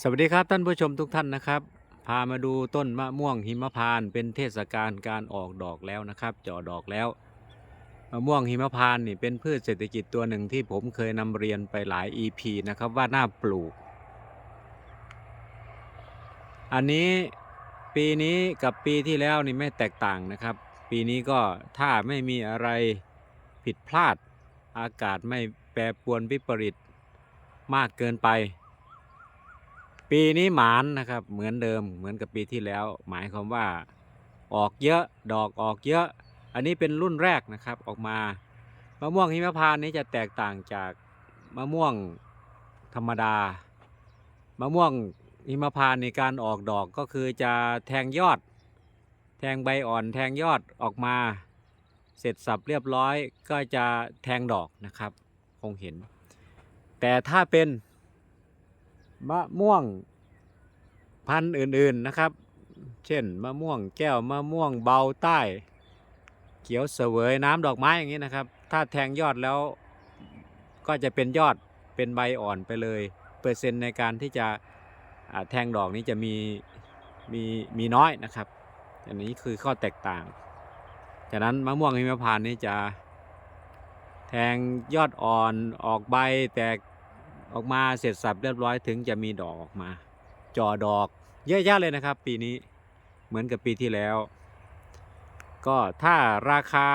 สวัสดีครับท่านผู้ชมทุกท่านนะครับ พามาดูต้นมะม่วงหิมพานต์เป็นเทศกาลการออกดอกแล้วนะครับจ่อดอกแล้วมะม่วงหิมพานต์นี่เป็นพืชเศรษฐกิจตัวหนึ่งที่ผมเคยนำเรียนไปหลาย EP นะครับว่าน่าปลูก อันนี้ปีนี้กับปีที่แล้วนี่ไม่แตกต่างนะครับ ปีนี้ก็ถ้าไม่มีอะไรผิดพลาดอากาศไม่แปรปรวนวิปริตมากเกินไป ปีนี้หมานนะครับ เหมือนเดิมเหมือนกับปีที่แล้ว หมายความว่าออกเยอะดอกออกเยอะ อันนี้เป็นรุ่นแรกนะครับออกมามะม่วงหิมพานต์นี้จะแตกต่างจากมะม่วงธรรมดามะม่วงหิมพานต์ในการออกดอกก็คือจะแทงยอด แทงใบอ่อนแทงยอดออกมา เสร็จสับเรียบร้อยก็จะแทงดอกนะครับ คงเห็น แต่ถ้าเป็น มะม่วงพันธุ์อื่นๆนะครับ เช่นมะม่วงแก้วมะม่วงเบาใต้ เขียวเสวยน้ำดอกไม้อย่างนี้นะครับ ถ้าแทงยอดแล้วก็จะเป็นยอดเป็นใบอ่อนไปเลย เปอร์เซ็นต์ในการที่จะแทงดอกนี้จะมีมีมีน้อยนะครับ อันนี้คือข้อแตกต่าง จากนั้นมะม่วงหิมพานต์นี้จะแทงยอดอ่อนออกใบแตก ออกมาเสร็จสับเรียบร้อยถึงจะมีดอกออกมาจ่อดอกเยอะแยะเลยนะครับ ปีนี้เหมือนกับปีที่แล้ว ก็ถ้าราคา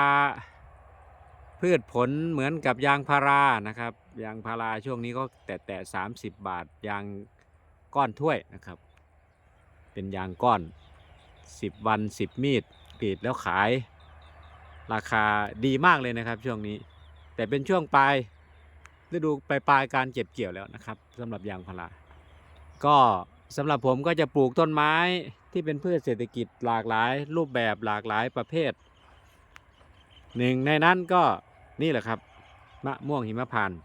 พืชผลเหมือนกับยางพารานะครับ ยางพาราช่วงนี้ก็แต่แต่สามสิบบาทยางก้อนถ้วยนะครับ เป็นยางก้อน10วัน10มีดกรีดแล้วขาย ราคาดีมากเลยนะครับช่วงนี้ แต่เป็นช่วงปลาย ฤดูปลายปลายการเก็บเกี่ยวแล้วนะครับสำหรับยางพาราก็สำหรับผมก็จะปลูกต้นไม้ที่เป็นพืชเศรษฐกิจหลากหลาย รูปแบบหลากหลายประเภทหนึ่งในนั้นก็นี่แหละครับมะม่วงหิมพานต์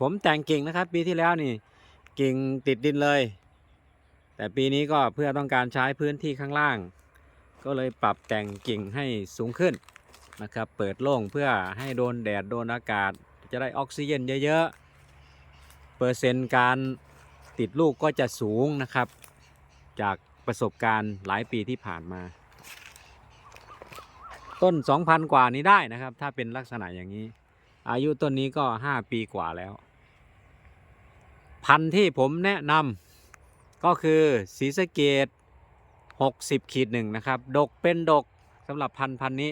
ผมแต่งกิ่งนะครับ ปีที่แล้วนี่กิ่งติดดินเลย แต่ปีนี้ก็เพื่อต้องการใช้พื้นที่ข้างล่าง ก็เลยปรับแต่งกิ่งให้สูงขึ้นนะครับ เปิดโล่งเพื่อให้โดนแดดโดนอากาศ จะได้ออกซิเจนเยอะๆ เปอร์เซ็นต์การติดลูกก็จะสูงนะครับ จากประสบการณ์หลายปีที่ผ่านมา ต้น 2,000 กว่านี้ได้นะครับ ถ้าเป็นลักษณะอย่างนี้ อายุต้นนี้ก็ 5 ปีกว่าแล้ว พันธุ์ที่ผมแนะนำก็คือสีสเกต 60ขีดหนึ่งนะครับ ดกเป็นดกสำหรับพันธุ์พันธุ์นี้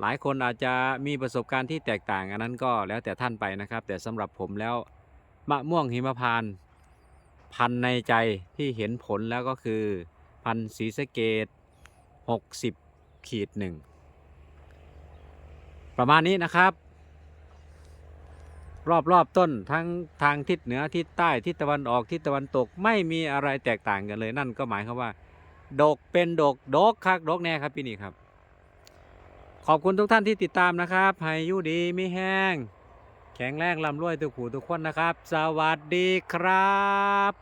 หลายคนอาจจะมีประสบการณ์ที่แตกต่างอันนั้นก็แล้วแต่ท่านไปนะครับ แต่สำหรับผมแล้วมะม่วงหิมพานต์พันในใจที่เห็นผลแล้วก็คือพันสีสะเกต 60ขีดหนึ่งประมาณนี้นะครับ รอบรอบต้นทั้งทางทิศเหนือทิศใต้ทิศตะวันออกทิศตะวันตกไม่มีอะไรแตกต่างกันเลยนั่นก็หมายความว่า ดกเป็นดก ดกคักดกแน่ครับพี่นี่ครับ ขอบคุณทุกท่านที่ติดตามนะครับให้อยุดีไม่แห้ง แข็งแรงลำรวยทุกผู้ทุกคนนะครับ สวัสดีครับ